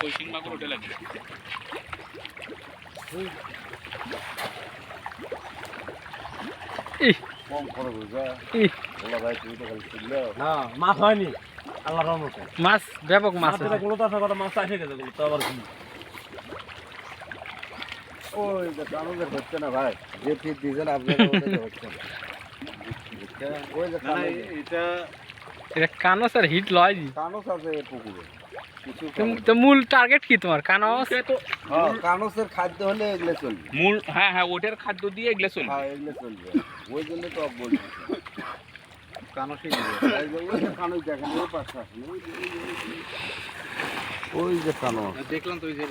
কই শিং মাগুর ওটা লাগবে মাছ হয়নি। আল্লাহ রহমতে। মাছ ব্যাপক মাছ মাছগুলো তো আসার কথা মাছ আসে গেছে গুলো তো আবার ওই যে কানুদের হচ্ছে না ভাই যে ফিট দিয়েছেন হচ্ছে না। এটা এটা কানস আর হিট লয় কানস আছে পুকুরে। তো- মূল টার্গেট কি তোমার? কানস? তো হ্যাঁ কানসের খাদ্য হলে এগুলো চলবে। মূল হ্যাঁ হ্যাঁ ওটার খাদ্য দিয়ে এগুলো চলবে। হ্যাঁ এগুলো চলবে। ওই জন্য তো বলছি। কানসই এই যে ওই যে কানস দেখেন ওই পাশে ওই যে- ওই যে- ওই যে- ওই যে কানস। দেখলাম তো ওই যে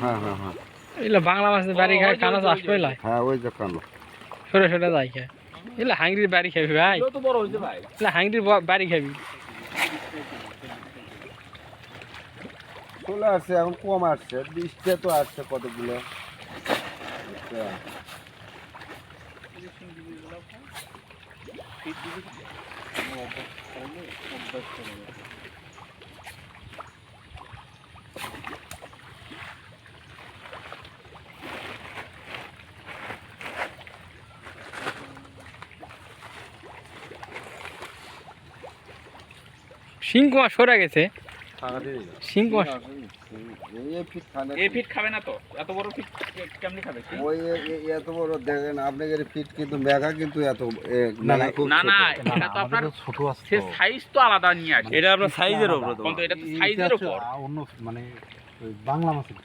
হ্যাঁ হ্যাঁ হ্যাঁ। এগুলো বাংলা মাছের বাড়ি খায় কানস আসবে হ্যাঁ ওই যে কানস। সরে সরে যাই খায়। এগুলো হাঙ্গরির বাড়ি খাবি ভাই। এগুলো তো বড় হয়েছে ভাই। এগুলো হাঙ্গরির বাড়ি খাবি। চলে আসছে এখন কম আসছে বৃষ্টি তো আসছে কতগুলো। শিং সরে গেছে শিং কুমার এই ফিট খানে এই ফিট খাবে না তো? এত বড় ফিট কেমনি খাবে ওই এত বড় দেখেন আপনাদের ফিট কিন্তু মেঘা কিন্তু এত না, না এটা তো আপনার ছোট আছে সে সাইজ তো আলাদা নিয়ে আসে। এটা আপনার সাইজের উপরে তো। কিন্তু এটা তো সাইজের উপর। অন্য মানে বাংলা মাছের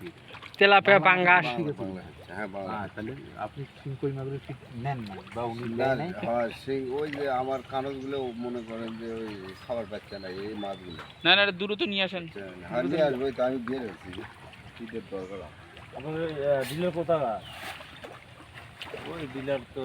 তেলাপিয়া পাঙ্গাস। হ্যাঁ হ্যাঁ তাহলে আপনি ঠিক নেন না বা উনি হ্যাঁ, ওই যে আমার কানকগুলো মনে করেন যে ওই খাবার পাচ্ছে না এই মাছগুলো। না না দ্রুত নিয়ে আসেন। হ্যাঁ নিয়ে আসব তো আমি দিয়ে রাখছি শীতের দরকার? আপনার ডিলার ওই ডিলার তো